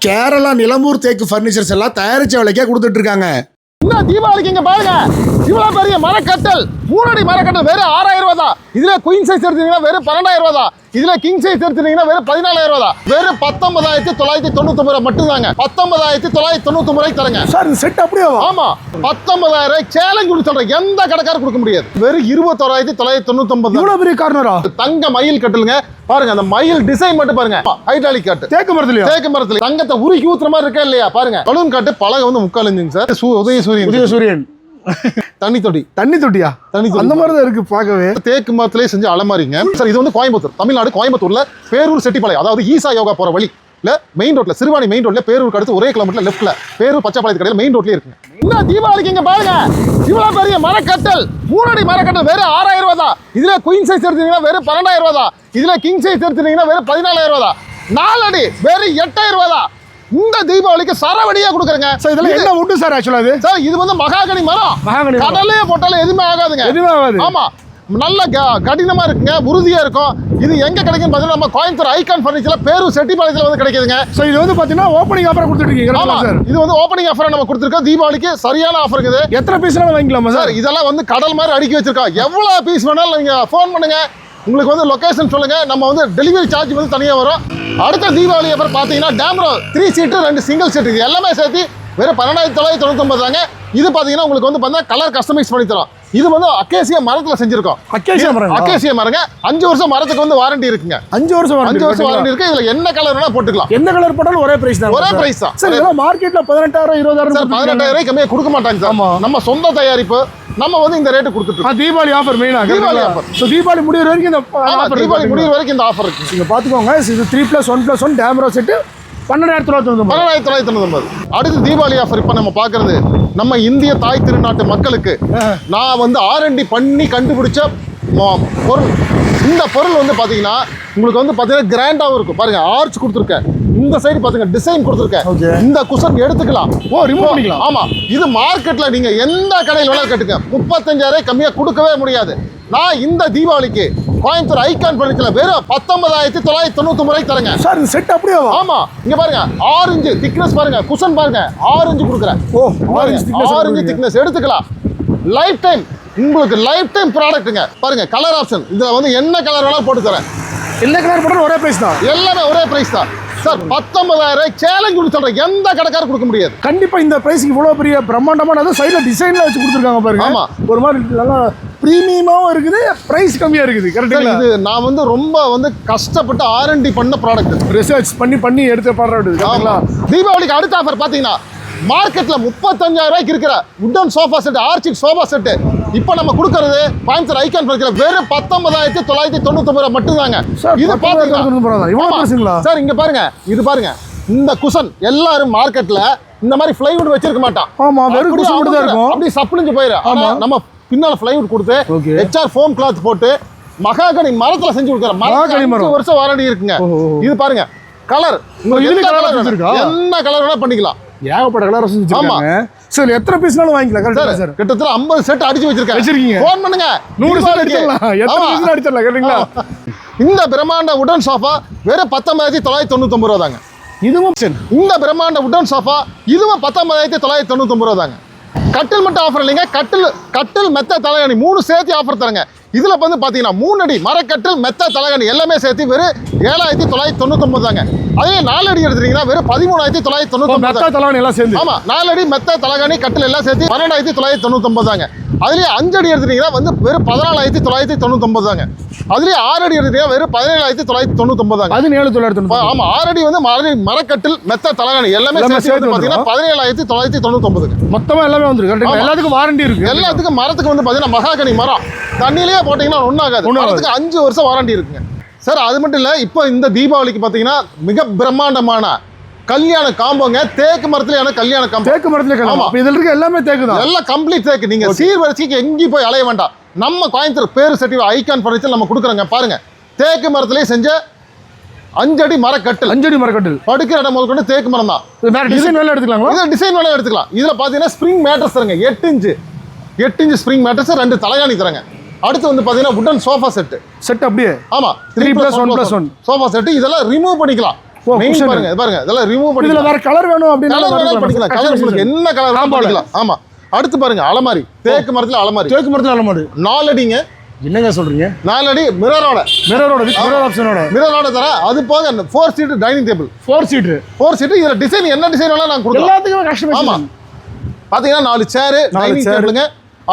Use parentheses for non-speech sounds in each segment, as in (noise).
கேரளா நிலம்பூர் தேக்கு ஃபர்னிச்சர்ஸ் எல்லாம் தயாரிச்ச விலைக்கே கொடுத்துட்டு இருக்காங்க இன்னும் தீபாவளிக்கு இங்க பாருங்க. இவ்வளவு பெரிய மரக்கட்டல். மூணடி மரக்கட்டல் வெறும் ஆறாயிரம் ரூபாய் தான் இதுல குயின் சைஸ் எடுத்தீங்கன்னா வெறும் பன்னெண்டாயிரம் ரூபாய் தான் இதுல கிங் சைஸ் எடுத்தீங்கன்னா வெறும் பதினாலாயிரம் தான். வெறும் பத்தொன்பதாயிரத்தி தொள்ளாயிரத்தி தொண்ணூத்தி ரூபாய் மட்டும் தாங்க. பத்தொன்பதாயிரத்தி தொள்ளாயிரத்தி தொண்ணூத்தி ரூபாய் தரங்க. சார் செட் அப்படியே ஆமா பத்தொன்பதாயிரம் சேலஞ்ச் கொடுத்து சொல்றேன் எந்த கடைக்காரர் கொடுக்க முடியாது. வெறும் இருபத்தோராயிரத்தி தொள்ளாயிரத்தி தொண்ணூத்தி ஒன்பது இவ்வளவு பெரிய கார்னரா தங்க மயில் கட்டலுங்க. பாருங்க அந்த மயில் டிசைன் மட்டும் பாருங்க. ஹைட்ராலிக் கட்டு தேக்கு மரத்துலயா? தேக்கு மரத்துல. தங்கத்தை உருக்கி ஊத்துற மாதிரி இருக்கா இல்லையா? பாருங்க. பலூன் காட்டு பலகை வந்து முக்கால் இன்ச்சுங்க சார். உதய சூரியன் உதய சூரியன் தண்ணி தொட்டி தண்ணி தொட்டியா தண்ணி. அந்த மாதிரி தான் இருக்கு பார்க்கவே. தேக்கு மரத்திலே செஞ்ச அலமாரிங்க. சார் இது வந்து கோயம்புத்தூர். தமிழ்நாடு கோயம்புத்தூர்ல பேரூர் செட்டிப்பாளையம் அதாவது ஈசா யோகா போற வழி. இல்ல மெயின் ரோட்ல சிறுவாணி மெயின் ரோட்ல பேரூருக்கு அடுத்து ஒரே கிலோமீட்டர் லெஃப்ட்ல பேரூர் பச்சைப்பாளையத்து கடையில் மெயின் ரோட்லயே இருக்குங்க. இன்னும் தீபாவளிக்கு இங்க பாருங்க. இவ்வளவு பெரிய மரக்கட்டல். மூணடி மரக்கட்டல் வெறும் ஆறாயிரம் ரூபாய் தான். இதுல குயின் சைஸ் எடுத்தீங்கன்னா வெறும் பன்னெண்டாயிரம் ரூபாய் தான். இதுல கிங் சைஸ் எடுத்தீங்கன்னா வெறும் பதினாலாயிரம் ரூபாய் தான். நாலடி வெறும் எட்டாயிரம் ரூபாய் தான். இந்த தீபாவளிக்கு சரவடியா கொடுக்குறேங்க. சார் இதெல்லாம் என்ன உண்டு சார் ஆக்சுவலா அது சார் இது வந்து மகாகனி மரம். மகாகனி. கடலே போட்டாலும் எதுவுமே ஆகாதுங்க. எதுவுமே ஆகாது. ஆமா. நல்ல கடினமா இருக்குங்க உறுதியா இருக்கும். இது எங்க கிடைக்கும் பார்த்தீங்கன்னா நம்ம கோயம்புத்தூர் ஐகான் ஃபர்னிச்சர்ல பேரு செட்டிப்பாளையத்துல வந்து கிடைக்குதுங்க. ஸோ இது வந்து பாத்தீங்கன்னா ஓப்பனிங் ஆஃபர் கொடுத்துட்டு இருக்கீங்க ஆமா. சார்? இது வந்து ஓப்பனிங் ஆஃபர் நம்ம கொடுத்துருக்கோம். தீபாவளிக்கு சரியான ஆஃபர் இருக்குது எத்தனை பீஸ்னாலும் வாங்கிக்கலாமா சார் சார்? இதெல்லாம் வந்து கடல் மாதிரி அடுக்கி வச்சிருக்கோம். எவ்வளவு பீஸ் வேணாலும் நீங்க ஃபோன் பண்ணுங்க. உங்களுக்கு வந்து லொகேஷன் சொல்லுங்க. நம்ம வந்து டெலிவரி சார்ஜ் வந்து தனியா வரும். அடுத்த தீபாவளி அப்புறம் பாத்தீங்கன்னா டேம்ரோ த்ரீ சீட்டு ரெண்டு சிங்கிள் சீட்டு இது எல்லாமே சேர்த்து வெறும் பன்னெண்டாயிரத்தி தொள்ளாயிரத்தி தொண்ணூத்தொம்பது தாங்க. இது பாத்தீங்கன்னா உங்களுக்கு வந்து பார்த்தீங்கன்னா கலர் கஸ்டமைஸ் பண்ணி தரோம். இது வந்து அக்கேசியா மரத்துல செஞ்சிருக்கோம். அக்கேசியா மரங்களா? அக்கேசியா மரங்க. அஞ்சு வருஷம் மரத்துக்கு வந்து வாரண்டி இருக்குங்க. அஞ்சு வருஷம் அஞ்சு வருஷம் வாரண்டி இருக்கு. இதுல என்ன கலர் வேணா போட்டுக்கலாம். எந்த கலர் போட்டாலும் ஒரே பிரைஸ் தான். ஒரே price தான். சார் மார்க்கெட்ல பதினெட்டாயிரம் இருபதாயிரம் பதினெட்டாயிரம் கம்மியாக கொடுக்க மாட்டாங்க சார். நம்ம சொந்த தயாரிப்பு நம்ம வந்து இந்த ரேட்டு கொடுத்துட்டு. தீபாவளி ஆஃபர் மெயினா தீபாவளி offer. ஸோ தீபாவளி முடியிற வரைக்கும் இந்த ஆஃபர் தீபாவளி முடியிற வரைக்கும் இந்த ஆஃபர் இருக்கு. நீங்க பாத்துக்கோங்க இது three plus one plus one டேமரா set பன்னெண்டாயிரத்தி தொள்ளாயிரத்தி தொண்ணூறு பன்னெண்டாயிரத்தி தொள்ளாயிரத்தி தொண்ணூத்தொன்பது. அடுத்து தீபாவளி ஆஃபர் இப்போ நம்ம பார்க்கறது நம்ம இந்திய தாய் திருநாட்டு மக்களுக்கு நான் வந்து ஆர்என்டி பண்ணி கண்டுபிடிச்ச பொருள். இந்த பொருள் வந்து பார்த்தீங்கன்னா உங்களுக்கு வந்து பார்த்தீங்கன்னா கிராண்டாகவும் இருக்கும். பாருங்க ஆர்ச் கொடுத்துருக்கேன். இந்த சைடு பாத்துங்க டிசைன் கொடுத்துருக்கேன். இந்த குஷன் எடுத்துக்கலாம். ஓ ரிமூவ் பண்ணிக்கலாம். ஆமா இது மார்க்கெட்ல நீங்க எந்த கடையில் வேணாலும் கட்டுங்க முப்பத்தஞ்சாயிரம் கம்மியா கொடுக்கவே முடியாது. நான் இந்த தீபாவளிக்கு கோயம்புத்தூர் ஐகான் பர்னிச்சர்ல வெறும் பத்தொன்பதாயிரத்தி தொள்ளாயிரத்தி தொண்ணூத்தி ரூபாய் தரேங்க. சார் இந்த செட் அப்படியே ஆமா இங்க பாருங்க ஆரஞ்சு திக்னஸ் பாருங்க குஷன் பாருங்க ஆரஞ்சு கொடுக்குறேன். ஓ ஆரஞ்சு ஆரஞ்சு. திக்னஸ் எடுத்துக்கலாம். லைஃப் டைம் உங்களுக்கு லைஃப் டைம் ப்ராடக்ட்டுங்க பாருங்க கலர் ஆப்ஷன் இதுல வந்து என்ன கலர் வேணாலும் போட்டு தரேன். எந்த கலர் போட்டாலும் ஒரே பிரைஸ் தான். எல்லாமே ஒரே பிரைஸ் தான். சார் பத்தொன்பதாயிரம் சேலஞ்ச் கொடுத்து சொல்றேன் எந்த கடைக்காரர் கொடுக்க முடியாது. கண்டிப்பா இந்த பிரைஸ்க்கு இவ்வளவு பெரிய பிரம்மாண்டமான அதுவும் சைடுல டிசைன்ல வச்சு கொடுத்துருக்காங்க பாருங்க. ஆமா. ஒரு மாதிரி நல்லா பிரீமியமாவும் இருக்குது பிரைஸ் கம்மியா இருக்குது. சார், கரெக்டுங்களா இது நான் வந்து ரொம்ப வந்து கஷ்டப்பட்டு ஆர்என்டி பண்ண ப்ராடக்ட் ரிசர்ச் பண்ணி பண்ணி எடுத்து பாடுறது கரெக்டுங்களா தீபாவளிக்கு அடுத்த ஆஃபர் பாத்தீங்கன்னா மார்க்கெட்ல முப்பத்தஞ்சாயிரம் ரூபாய்க்கு இருக்கிற உட்டன் சோஃபா செட் ஆர்ச்சிக் சோஃபா செட் இப்போ நம்ம கொடுக்கறது கோயம்புத்தூர் ஐகான் பர்னிச்சர் வெறும் பத்தொன்பதாயிரத்தி தொள்ளாயிரத்தி தொண்ணூத்தி ரூபாய் மட்டும்தாங்க இது 19,990 ரூபாய் தான். இவ்வளவு ஆமா. பெருசுங்களா? சார் இங்க பாருங்க இது பாருங்க இந்த குஷன் எல்லாரும் மார்க்கெட்ல இந்த மாதிரி பிளைவுட் வச்சிருக்க மாட்டான் ஆமா, வெறும் cushion மட்டும் தான் இருக்கும். அப்படியே சப்ளிஞ்சு போயிடும் ஆமா. நம்ம பின்னால பிளைவுட் கொடுத்து. ஹெச்ஆர் ஃபோம் கிளாத் போட்டு மகாகனி மரத்துல செஞ்சு கொடுக்குற மகாகனி மரம். வருஷம் வாரண்டி இருக்குங்க. இது பாருங்க கலர்? என்ன கலர் வேணா பண்ணிக்கலாம் ஏகப்பட்ட கலர் வச்சிருக்காங்க. சார் எத்தனை பீஸ்னாலும் வாங்கிக்கலாம். கரெக்டா சார் கிட்டத்தட்ட 50 செட் அடிச்சு வச்சிருக்கேன். வச்சிருக்கீங்க. ஃபோன் பண்ணுங்க. நூறு தீபாவளிக்கு. அடிச்சிடலாம். எத்தனை. பீஸ் அடிச்சிடலாம் கேட்டீங்களா இந்த பிரம்மாண்ட உடன் சோஃபா வெறும் பத்தொன்பதாயிரத்தி தொள்ளாயிரத்தி தொண்ணூத்தொம்பது ரூபா தாங்க இதுவும் சரி இந்த பிரம்மாண்ட உடன் சோஃபா இதுவும் பத்தொன்பதாயிரத்தி தொள்ளாயிரத்தி தொண்ணூத்தொம்பது ரூபா தாங்க கட்டில் மட்டும் ஆஃபர் இல்லைங்க. கட்டில் கட்டில் மெத்த தலைகாணி மூணு சேர்த்து ஆஃபர் தரங்க. இதுல வந்து பாத்தீங்கன்னா மூணு அடி மரக்கட்டில் மெத்த தலைகாணி எல்லாமே சேர்த்து வெறும் ஏழாயிரத்தி தொள்ளாயிரத்தி தொண்ணூத்தொம்பது தாங்க. அதே நாலு அடி எடுத்துட்டீங்கன்னா வெறும் பதிமூணாயிரத்தி தொள்ளாயிரத்தி தொண்ணூத்தொம்பது தலைவணி எல்லாம் சேர்ந்து. ஆமா நாலடி மெத்த தலகாணி கட்டில் எல்லாம் சேர்த்து பன்னெண்டாயிரத்தி தொள்ளாயிரத்தி தொண்ணூத்தொம்பது தாங்க. அதுலயே அஞ்சு அடி எடுத்துட்டீங்கன்னா வந்து வெறும் பதினாலாயிரத்தி தொள்ளாயிரத்தி தொண்ணூத்தொம்பது தாங்க. அதுலயே ஆறு அடி எடுத்துட்டீங்கன்னா வெறும் பதினேழாயிரத்தி தொள்ளாயிரத்தி தொண்ணூத்தொம்பது தாங்க. பதினேழு தொள்ளாயிரத்தி ப- தொண்ணூறு ஆமா. ஆறு அடி வந்து மர மரக்கட்டில் மெத்த தலகாணி எல்லாமே சேர்த்து பாத்தீங்கன்னா பதினேழாயிரத்தி தொள்ளாயிரத்தி தொண்ணூத்தொம்பதுங்க மொத்தமா எல்லாமே வந்துருக்கு. எல்லாத்துக்கும் வாரண்டி இருக்கு. எல்லாத்துக்கும் மரத்துக்கு வந்து பாத்தீங்கன்னா மகாகனி மரம். தண்ணியிலேயே போட்டீங்கன்னா ஒன்றாகாது. மரத்துக்கு அஞ்சு வருஷம் வாரண்டி இருக்குங்க. சார் அது மட்டும் இல்ல இப்போ இந்த தீபாவளிக்கு பாத்தீங்கன்னா மிக பிரம்மாண்டமான கல்யாண காம்போங்க. தேக்கு மரத்துலயான கல்யாண காம்போ. தேக்கு மரத்துல ஆமா. இதுல இருக்க எல்லாமே தேக்கு தான். எல்லாம் கம்ப்ளீட் தேக்கு. நீங்க சீர்வரிசைக்கு எங்கேயும் போய் அலைய வேண்டாம். நம்ம கோயம்புத்தூர் பேரு செட்டி ஐகான் ஃபர்னிச்சர் நம்ம கொடுக்குறோங்க. பாருங்க. தேக்கு மரத்திலே செஞ்ச அஞ்சடி மரக்கட்டில். அஞ்சடி மரக்கட்டில். படுக்கிற இடம் முதல் கொண்டு தேக்கு மரம் தான். வேற டிசைன் வேலை எடுத்துக்கலாங்களா? இதில் டிசைன் வேலை எடுத்துக்கலாம். இதுல பாத்தீங்கன்னா ஸ்ப்ரிங் மேட்டர்ஸ் தரங்க. எட்டு இன்ச்சு. எட்டு இன்ச்சு ஸ்ப்ரிங் மேட்டர்ஸ் ரெண்டு தலைகாணி தரங்க. அடுத்து வந்து பாத்தீங்கன்னா உட்டன் சோஃபா செட்டு செட் அப்படியே? ஆமா. Three plus one plus one. Sofa set இதெல்லாம் ரிமூவ் பண்ணிக்கலாம். பாருங்க பாருங்க இதெல்லாம் ரிமூவ் இதுல பண்ணிக்கலாம் வேற கலர் வேணும் அப்படின்னா பண்ணிக்கலாம். கலர் உங்களுக்கு என்ன கலர். பண்ணிக்கலாம். ஆமா. அடுத்து பாருங்க அலமாரி. தேக்கு மரத்துல அலமாரி. தேக்கு மரத்துல அலமாடு நாலு அடிங்க. என்னங்க சொல்றீங்க? நாலு அடி மிரரோட மிரரோட மிரர் ஆப்ஷனோட மிரரோட தர அது போக four seat dining table four seat four seat இதுல டிசைன் என்ன டிசைன் வேணாலும் நான் கொடுக்கலாம். எல்லாத்துக்குமே கஷ்டமா ஆமா. பாத்தீங்கன்னா நாலு சேர் டைனிங். டேபிளுங்க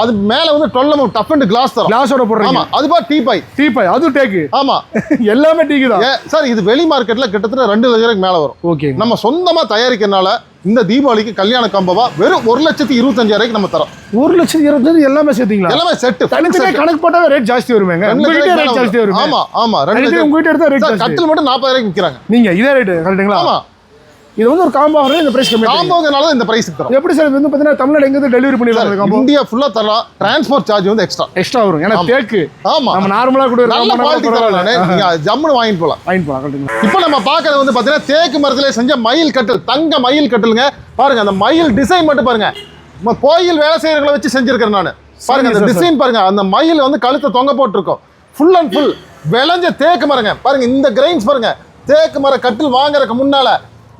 அது மேல வந்து டுவெல் டஃப் அண்ட் கிளாஸ் தரும். கிளாஸோட போடுறீங்க. ஆமா அது பா டீ பை டீப்பாய் அது டேக்கு ஆமா. (laughs) எல்லாமே டீக்கு தான். சார் இது வெளி மார்க்கெட்ல கிட்டத்தட்ட ரெண்டு லட்சம் ரூபாய்க்கு மேல வரும். ஓகே நம்ம சொந்தமா தயாரிக்கிறனால இந்த தீபாவளிக்கு கல்யாண கம்பவா வெறும் ஒரு லட்சத்தி இருபத்தஞ்சாயிரம் நம்ம தரோம். ஒரு லட்சத்தி இருபத்தஞ்சு எல்லாமே சேர்த்தீங்களா? எல்லாமே செட்டு தனித்தனியா கணக்கு போட்டாவே ரேட் ஜாஸ்தி உங்ககிட்ட ரேட் ஜாஸ்தி வருமே. ஆமா ஆமா ரெண்டு உங்ககிட்ட எடுத்தா ரேட் கட்டில் மட்டும் நாற்பதாயிரம் விற்கிறாங்க. நீங்க இதே ரேட் கரெக்ட்டுங்களா ஆமா. இது வந்து ஒரு காம்போ ஆஃபர் இந்த பிரைஸ் கம்மி காம்போங்கனால தான் இந்த பிரைஸ் தரோம் எப்படி சார் வந்து பாத்தீங்கன்னா தமிழ்நாடு எங்க டெலிவரி பண்ணிடுறாங்க காம்போ இந்தியா ஃபுல்லா தரலாம். டிரான்ஸ்போர்ட் சார்ஜ் வந்து எக்ஸ்ட்ரா எக்ஸ்ட்ரா வரும். ஏன்னா தேக்கு. ஆமா. நம்ம நார்மலா கூட நல்ல குவாலிட்டி தரலாம். நீங்க ஜம்முன்னு வாங்கிட்டு போலாம். வாங்கிட்டு போலாம் இப்போ நம்ம பார்க்கறது வந்து பார்த்தீங்கன்னா தேக்கு மரத்துல செஞ்ச மயில் கட்டில் தங்க மயில் கட்டிலுங்க. பாருங்க அந்த மயில் டிசைன் மட்டும் பாருங்க. நம்ம கோயில் வேலை செய்யறவங்களை வச்சு செஞ்சிருக்கிறேன் நான். பாருங்க அந்த டிசைன் பாருங்க. அந்த மயில் வந்து கழுத்தை தொங்க போட்டிருக்கோம். ஃபுல் அண்ட் ஃபுல் விளைஞ்ச தேக்கு மரங்க. பாருங்க இந்த கிரைன்ஸ் பாருங்க. தேக்கு மர கட்டில் வாங்குறதுக்கு முன்னால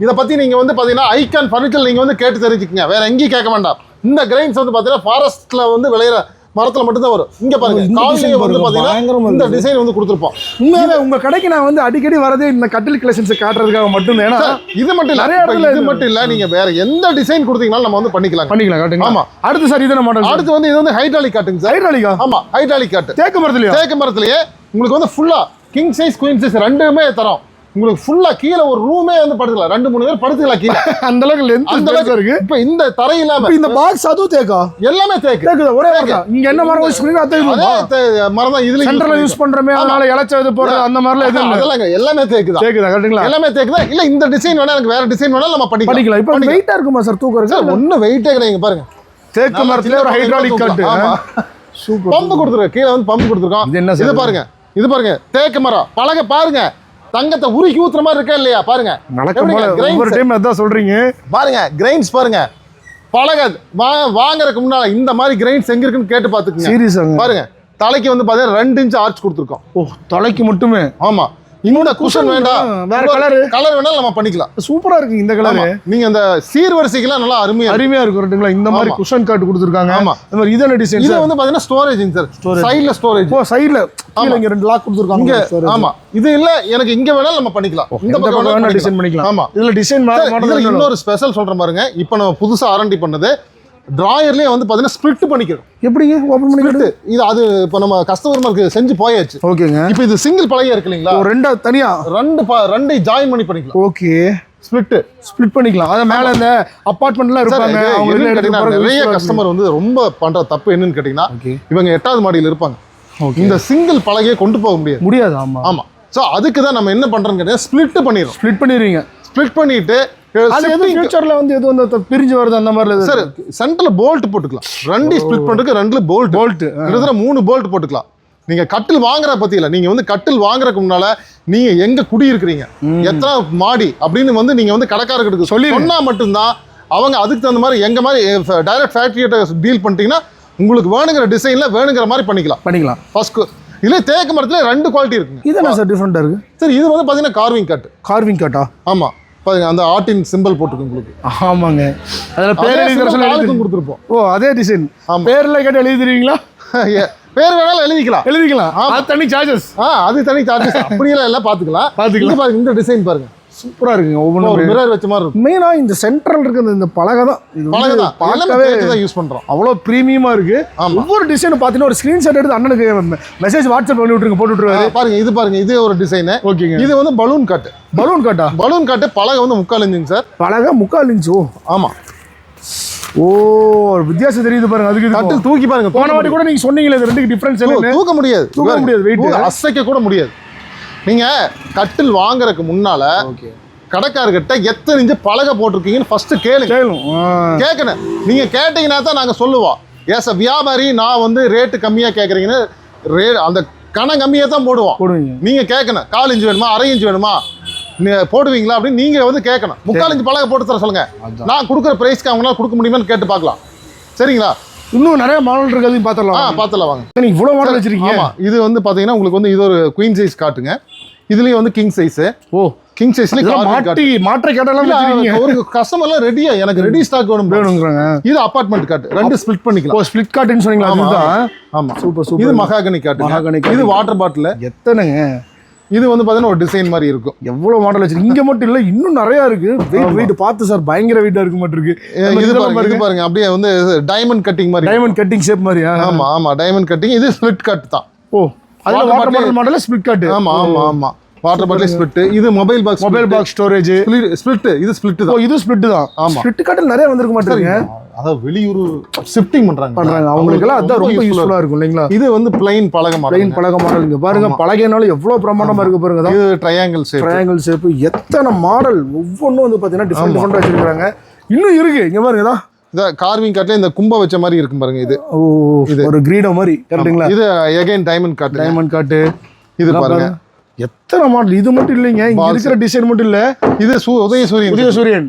இதை பத்தி நீங்க வந்து பாத்தீங்கன்னா ஐகான் ஃபர்னிச்சர் நீங்க வந்து கேட்டு தெரிஞ்சுக்கங்க. வேற எங்கேயும் கேட்க வேண்டாம். இந்த கிரைன்ஸ் வந்து பாத்தீங்கன்னா ஃபாரஸ்ட்ல வந்து விளையிற மரத்துல மட்டும்தான் வரும். இங்க பாருங்க காலையில வந்து பாத்தீங்கன்னா இந்த. டிசைன் வந்து கொடுத்துருப்போம். உண்மையாவே உங்க கடைக்கு நான் வந்து அடிக்கடி வரதே இந்த கட்டில் கலெக்ஷன்ஸ் காட்டுறதுக்காக மட்டும் ஏன்னா இது மட்டும் இல்ல நிறைய இடத்துல இது மட்டும் இல்ல நீங்க வேற எந்த டிசைன் கொடுத்தீங்கனாலும் நம்ம வந்து பண்ணிக்கலாம். பண்ணிக்கலாம் கரெக்ட்டுங்களா ஆமா. அடுத்து சார் இது மாடல் அடுத்து வந்து இது வந்து ஹைட்ராலிக் காட்டுங்க சார். ஹைட்ராலிக்கா ஆமா ஹைட்ராலிக் காட்டு. தேக்கு மரத்துலயா? தேக்கு மரத்திலேயே உங்களுக்கு வந்து ஃபுல்லா கிங் சைஸ் குயின் சைஸ் ரெண்டுமே தரோம். உங்களுக்கு ஃபுல்லா கீழே ஒரு ரூமே வந்து படுத்துக்கலாம். ரெண்டு மூணு பேர் படுத்துக்கலாம் கீழே. (laughs) அந்த அளவுக்கு லென்த் அந்த அளவுக்கு இருக்கு. இப்ப இந்த தரை இல்லாம இந்த பாக்ஸ் அதுவும் தேக்கா? எல்லாமே தேக்கு. தேக்கு. ஒரே மரம். இங்க என்ன மரம் யூஸ் பண்ணி அதே மரம் தான் இதுல சென்டர்ல யூஸ் பண்றமே அதனால இளைச்ச இது போடுறது அந்த மாதிரிலாம் எதுவும் இல்ல. அதெல்லாம் எல்லாமே தேக்கு தான் தேக்குதா கரெக்ட்டுங்களா? எல்லாமே தேக்கு தான் இல்ல இந்த டிசைன் வேணா எனக்கு வேற டிசைன் வேணா நம்ம பண்ணிக்கலாம் பண்ணிக்கலாம் இப்போ வெயிட்டா இருக்குமா சார் தூக்கம் இருக்கு? ஒன்னும் வெயிட்டே கிடையாது. பாருங்க. தேக்கு மரத்துல ஒரு ஹைட்ராலிக் கட்டு. சூப்பர் பம்பு கொடுத்துருக்கோம். கீழே வந்து பம்பு கொடுத்துருக்கோம். இது என்ன இது? பாருங்க. இது பாருங்க. தேக்கு மரம். பழக பாருங்க. தங்கத்தை உருக்கி ஊத்துற மாதிரி இருக்கா இல்லையா? பாருங்க? ஒவ்வொரு டைம் அதான் சொல்றீங்க. பாருங்க கிரைன்ஸ் பாருங்க. பழக வா வாங்குறதுக்கு முன்னால இந்த மாதிரி கிரைன்ஸ் எங்க இருக்குன்னு கேட்டு பாத்துக்குங்க சீரியஸாங்க பாருங்க தலைக்கு வந்து பாத்தீங்கன்னா ரெண்டு இன்ச் ஆர்ச் கொடுத்துருக்கோம். ஓ தலைக்கு மட்டுமே? ஆமா. இந்த குஷன் வேண்டாம் வேற colour? கலர் வேணாலும் நம்ம பண்ணிக்கலாம். சூப்பரா இருக்கு இந்த. கலர் நீங்க அந்த சீர்வரிசைக்கெல்லாம் நல்லா அருமையா. அருமையா இருக்கு கரெக்ட்டுங்களா இந்த மாதிரி. குஷன் காட்டு கொடுத்துருக்காங்க. ஆமா. இந்த மாதிரி இதன டிசைன் இது வந்து பாத்தீங்கன்னா ஸ்டோரேஜ் சார் சைடுல ஸ்டோரேஜ் இப்போ சைடுல கீழ இங்க ரெண்டு லாக் இங்க கொடுத்துருக்காங்க ஆமா. இது இல்ல எனக்கு இங்க வேணாலும் நம்ம பண்ணிக்கலாம். இந்த பக்கம் வேணா டிசைன் பண்ணிக்கலாம். ஆமா. இதுல டிசைன் இன்னொரு ஸ்பெஷல் சொல்றேன் பாருங்க. இப்போ நம்ம புதுசா ஆரண்டி பண்ணது. டிராயர்லயே வந்து பாத்தீங்கன்னா ஸ்பிளிட் பண்ணிக்கிறோம் எப்படிங்க? ஓபன் பண்ணிக்கிட்டு. இது அது இப்போ நம்ம கஸ்டமருக்கு செஞ்சு போயாச்சு. ஓகேங்க. இப்போ இது சிங்கிள் பழைய இருக்கு இல்லைங்களா? ரெண்டா தனியா? ரெண்டு ப- ரெண்டையும் ஜாயின் பண்ணி பண்ணிக்கலாம். ஓகே. ஸ்பிளிட் ஸ்ப்ளிட் பண்ணிக்கலாம். அத மேல இந்த அபார்ட்மெண்ட்லாம் இருப்பாங்க. அவங்க நிறைய. கஸ்டமர் வந்து ரொம்ப பண்ற தப்பு என்னன்னு கேட்டீங்கன்னா. இவங்க எட்டாவது மாடியில் இருப்பாங்க. இந்த சிங்கிள் பலகையை கொண்டு போக முடியாது. முடியாது ஆமா. ஆமா. சோ அதுக்கு தான் நம்ம என்ன பண்றோம்னு கேட்டீங்கன்னா ஸ்பிளிட் பண்ணிடுறோம். ஸ்ப்ளிட் பண்ணிடுவீங்க ஸ்பிளிட் எதுவும் ஃபியூச்சர்ல வந்து எதுவும் அந்த பிரிஞ்சு வருது அந்த மாதிரி சார் சென்டர்ல போல்ட் போட்டுக்கலாம். ரெண்டு ஸ்பிளிட் பண்றதுக்கு ரெண்டுல போல்ட் போல்ட் கிட்டத்தட்ட மூணு போல்ட் போட்டுக்கலாம். நீங்க கட்டில் வாங்குற பத்தி இல்ல நீங்க வந்து கட்டில் வாங்குறதுக்கு முன்னால நீங்க எங்க குடி இருக்கிறீங்க எத்தனை மாடி? அப்படின்னு வந்து நீங்க வந்து கடைக்காரர்களுக்கு சொல்லி. சொன்னா மட்டும்தான் அவங்க அதுக்கு தகுந்த மாதிரி எங்க மாதிரி டைரக்ட் ஃபேக்டரியிட்ட டீல் பண்ணிட்டீங்கன்னா உங்களுக்கு வேணுங்கிற டிசைன்ல வேணுங்கிற மாதிரி பண்ணிக்கலாம். பண்ணிக்கலாம். ஃபர்ஸ்ட் இதுல தேக்கு மரத்துல ரெண்டு குவாலிட்டி இருக்குங்க. இது என்ன சார் டிஃப்ரெண்டா இருக்கு? சரி இது வந்து பாத்தீங்கன்னா கார்விங் கட் கார்விங் கட்டா ஆமா. பாருங்க அந்த ஆர்டின் சிம்பிள் போட்டுருக்கு உங்களுக்கு. ஆமாங்க. அதுல பேர் எழுதி கொடுத்துருப்போம். ஓ அதே டிசைன். பேர்ல கேட்டு எழுதிடுவீங்களா (laughs) பேர் வேணாலும் எழுதிக்கலாம். எழுதிக்கலாம். அது தனி சார்ஜஸ் ஆ அது தனி சார்ஜஸ் (laughs) அப்படியெல்லாம் எல்லாம் பாத்துக்கலாம். இது பாருங்க இந்த டிசைன் பாருங்க. சூப்பரா இருக்குங்க ஒரு ஒவ்வொன்றும் மிரர் வச்ச மாதிரி இருக்கும். மெயினா இந்த சென்ட்ரல் இருக்க இந்த- பலகை தான். இது பழக தான். பார்க்கவே தான் யூஸ் பண்றோம். அவ்வளோ ப்ரீமியமா இருக்கு. ஆமா. ஒவ்வொரு டிசைனும் பார்த்தீங்கன்னா ஒரு ஸ்கிரீன்ஷாட் எடுத்து அண்ணனுக்கு மெசேஜ் வாட்ஸ்அப் பண்ணி விட்டுருங்க போட்டு விட்டுருவாரு. பாருங்க இது பாருங்க இது ஒரு டிசைன் ஓகேங்க. இது வந்து பலூன் கட் பலூன் காட்டா பலூன் கட்டு பலகை வந்து முக்கால் இன்ச்சுங்க சார் பலகை முக்கால் இன்ச் ஓ? ஆமா. ஓ ஒரு வித்தியாசம் தெரியுது பாருங்க அதுக்கு. கட்டில் தூக்கி பாருங்க போன வாட்டி கூட நீங்க சொன்னீங்களே இது ரெண்டுக்கு டிஃபரன்ஸ் தூக்க- என்ன தூக்க முடியாது. தூக்க. முடியாது. தூக்க- அசைக்க கூட முடியாது. நீங்க கட்டில் வாங்குறதுக்கு முன்னால கடைக்காரர்கிட்ட எத்தனை இன்ச்சு பலகை போட்டிருக்கீங்கன்னு ஃபர்ஸ்ட் கேளுங்க. கேளும். கேட்கணும் நீங்க கேட்டீங்கன்னா தான் நாங்க சொல்லுவோம். அ வியாபாரி நான் வந்து ரேட்டு கம்மியா கேட்குறீங்கன்னு ரே அந்த கணம் கம்மியாக தான் போடுவோம். போடுவீங்க. நீங்க கேட்கணும் கால் இன்ச் வேணுமா அரை இன்ச் வேணுமா நீ போடுவீங்களா அப்படின்னு நீங்க வந்து கேட்கணும் முக்கால் இன்ச் பலகை போட்டு தர சொல்லுங்க. அதான். நான் கொடுக்குற பிரைஸ்க்கு அவங்களால கொடுக்க முடியுமான்னு கேட்டு பார்க்கலாம். சரிங்களா? இன்னும் நிறைய மாடல் இருக்கு அதையும் ஆ பார்த்துடலாம் பார்த்துல வாங்க. நீங்க இவ்வளவு மாடல் வச்சிருக்கீங்க. இது வந்து பாத்தீங்கன்னா உங்களுக்கு வந்து இது ஒரு குயின் சைஸ் காட்டுங்க. இதுலயும் வந்து கிங் சைஸ் ஓ கிங் சைஸ்ல மாட்டி மாற்ற கேட்டாலும் ஒரு கஸ்டமர்லாம் ரெடியா எனக்கு ரெடி ஸ்டாக் வேணும். வேணுங்கிறாங்க. இது அபார்ட்மெண்ட் காட் ரெண்டு ஸ்பிளிட் பண்ணிக்கலாம். ஓ ஸ்பிளிட் சொன்னீங்களா? ஆமா, அதுதான். ஆமா. சூப்பர் இது சூப்பர் மகாகனி காட்டு மகாகனி இது. வாட்டர் பாட்டில் எத்தனைங்க? இது வந்து பாத்தீங்கன்னா ஒரு டிசைன் மாதிரி இருக்கும். எவ்வளவு மாடல் வச்சிருக்கு இங்க மட்டும் இல்ல இன்னும் நிறைய இருக்கு. வெயிட் வெயிட் பார்த்து சார் பயங்கர வெயிட்டா இருக்கு மட்டும் இருக்கு. இது பாருங்க இது பாருங்க. அப்படியே வந்து டைமண்ட் கட்டிங் மாதிரி டைமண்ட் கட்டிங் ஷேப் மாதிரியா? ஆமா ஆமா. டைமண்ட் கட்டிங் இது ஸ்பிளிட் கட் தான். ஓ அதுல வாட்டர் மாடல் ஸ்பிளிட் காட்டு ஆமா ஆமா ஆமா. வாட்டர் பாட்டில் ஸ்பிளிட் இது mobile box mobile box storage split இது ஸ்பிளிட் தான். இது ஸ்பிளிட் தான். ஆமா. ஸ்பிளிட் காட்டில் நிறைய வந்திருக்க மாட்டேங்க அதாவது வெளியூர் ஷிஃப்டிங் பண்றாங்க. பண்றாங்க. அவங்களுக்கு எல்லாம் அதான் ரொம்ப யூஸ்ஃபுல்லா இருக்கும் இல்லைங்களா. இது வந்து பிளைன் பிளைன் மாடல் பழக மாடல் இங்க பாருங்க பழகினாலும் எவ்வளவு பிரமாண்டமா இருக்கு பாருங்க இது ட்ரையாங்கிள் ஷேப் ட்ரையாங்கிள் ஷேப் எத்தனை மாடல் ஒவ்வொன்றும் வந்து பாத்தீங்கன்னா டிஃப்ரெண்ட் டிஃப்ரெண்ட் வச்சிருக்காங்க இன்னும் இருக்கு. இங்க பாருங்க இதான். இந்த கார்விங் காட்ல இந்த கும்ப வச்ச மாதிரி இருக்கும் பாருங்க இது. ஓ ஒரு கிரீடோ மாதிரி. கரெக்டுங்களா இது எகைன் டைமண்ட் காட்டு டைமண்ட் காட்டு இது பாருங்க. எத்தனை மாடல் இது மட்டும் இல்லைங்க. இங்க இருக்கிற டிசைன் மட்டும் இல்ல. இது சு- உதயசூரியன் உதய சூரியன்.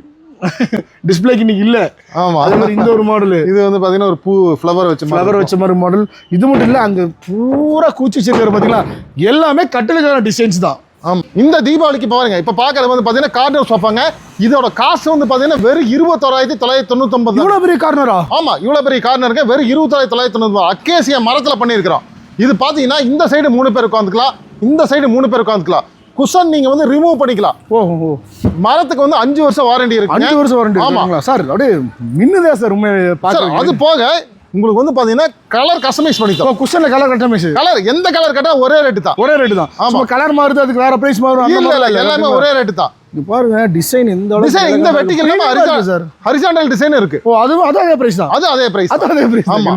டிஸ்பிளேக்கு இன்னைக்கு இல்ல. ஆமா. அதே மாதிரி இந்த ஒரு மாடல் இது வந்து பாத்தீங்கன்னா ஒரு பூ ஃப்ளவர் வச்ச ஃப்ளவர் வச்ச மாதிரி மாடல் இது மட்டும் இல்ல அங்க பூரா கூச்சி வச்சிருக்கிற பாத்தீங்களா? எல்லாமே கட்டிலுக்கான டிசைன்ஸ் தான். ஆமா. இந்த தீபாவளிக்கு பாருங்க. இப்ப பாக்குறது வந்து பாத்தீங்கன்னா கார்னர் சோஃபாங்க இதோட காசு வந்து பாத்தீங்கன்னா வெறும் இருபத்தோராயிரத்தி தொள்ளாயிரத்தி தொண்ணூத்தொன்பது இவ்வளவு பெரிய கார்னரா ஆமா இவ்வளவு பெரிய கார்னருக்கு வெறும் இருபத்தோராயிரத்தி தொள்ளாயிரத்தி தொண்ணூறு அக்கேசியா மரத்துல பண்ணியிருக்கிறோம். இது பாத்தீங்கன்னா இந்த சைடு மூணு பேர் உட்காந்துக்கலாம் இந்த சைடு மூணு பேர் உட்காந்துக்கலாம் குஷன் நீங்க வந்து ரிமூவ் பண்ணிக்கலாம். ஓ ஓ மரத்துக்கு வந்து அஞ்சு வருஷம் வாரண்டி இருக்கு அஞ்சு வருஷம் வாரண்டி ஆமா. இருக்குங்களா? சார் அப்படியே மின்னுதே சார் உண்மை சார் பார்க்க அது போக உங்களுக்கு வந்து பாத்தீங்கன்னா கலர் கஸ்டமைஸ் பண்ணிக்கலாம் குஷன்ல கலர் கட்டமைஸ் கலர் எந்த கலர் கேட்டா ஒரே ரேட்டு தான். ஒரே ரேட்டு தான். ஆமா. கலர் மாறுது அதுக்கு வேற பிரைஸ் மாறும் இல்ல இல்ல எல்லாமே ஒரே ரேட்டு தான். பாருங்க டிசைன் இந்த டிசைன் இந்த வெட்டிக்கல் இருக்கு. சார் ஹரிசாண்டல் டிசைன் இருக்கு ஓ அதுவும் அதே பிரைஸ் தான். அது அதே பிரைஸ் அது அதே பிரைஸ் ஆமா.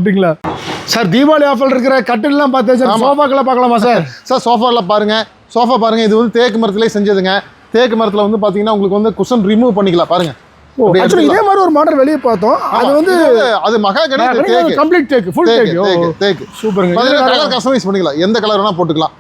சார் தீபாவளி ஆஃபர் இருக்கிற கட்டில்லாம் பார்த்தேன் சார். சோஃபாக்கெல்லாம் பார்க்கலாமா சார்? சார் சோஃபால பாருங்க. சோஃபா பாருங்க இது வந்து தேக்கு மரத்திலே செஞ்சதுங்க. தேக்கு மரத்துல வந்து பாத்தீங்கன்னா உங்களுக்கு வந்து குஷன் ரிமூவ் பண்ணிக்கலாம் பாருங்க. ஓ அப்படியே ஆக்சுவலி இதே மாதிரி ஒரு மாடல் வெளியே பார்த்தோம். அது வந்து அது இது தேக்கு. கம்ப்ளீட் டேக் ஃபுல் தேக்கு தேக்கு. தேக்கு சூப்பருங்க. பாத்தீங்கன்னா கலர் கஸ்டமைஸ் பண்ணிக்கலாம். எந்த கலர் வேணா போட்டுக்கலாம்.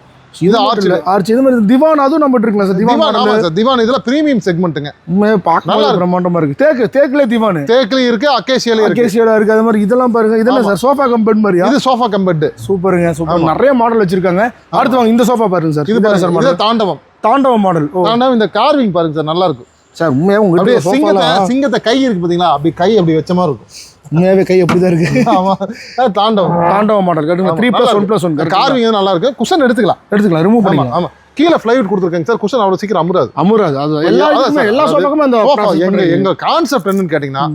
இது ஆர்ச் ஆர்ச் இது மாதிரி திவான் அதுவும் நம்ம இருக்கலாம் சார் திவான் ஆமா சார். திவான் இதுல பிரீமியம் செக்மெண்ட்டுங்க உண்மையே பார்க்க பிரம்மாண்டமா இருக்கு. தேக்கு தேக்குல திவான். தேக்குலயும் இருக்கு அக்கேசியாலயும் இருக்கு. இருக்கு அது மாதிரி இதெல்லாம் பாருங்க. இதெல்லாம் சார் சோஃபா கம்பெனி மாதிரியா? இது சோஃபா கம்பெட் சூப்பருங்க சூப்பர். நிறைய மாடல் வச்சிருக்காங்க. அடுத்து வாங்க இந்த சோஃபா பாருங்க சார். இது சார் பாருங்க மாடல் இது தாண்டவம். தாண்டவ மாடல் தாண்டவம் இந்த கார்விங் பாருங்க சார் நல்லா இருக்கும். சார் உண்மையா உங்க அப்படியே வீட்டுல சிங்கத்தை சிங்கத்தை கை இருக்கு பாத்தீங்களா? அப்படி கை அப்படி வச்ச மாதிரி இருக்கும். உண்மையாவே கை அப்படிதான் இருக்கு. ஆமா. தாண்டவம். தாண்டவ மாடல். கரெக்டுங்களா? Three plus one plus one carving நல்லா இருக்கு. குஷன் எடுத்துக்கலாம். எடுத்துக்கலாம். ரிமூவ் ஆமா பண்ணிக்கலாம். ஆமா. கீழே ஃப்ளைவுட் கொடுத்துருக்காங்க சார். குஷன் அவ்வளவு சீக்கிரம் அமுறாது. அமுராது அது எல்லா எல்லா சோஃபாக்குமே அந்த எங்க. எங்க கான்செப்ட் என்னன்னு கேட்டீங்கன்னா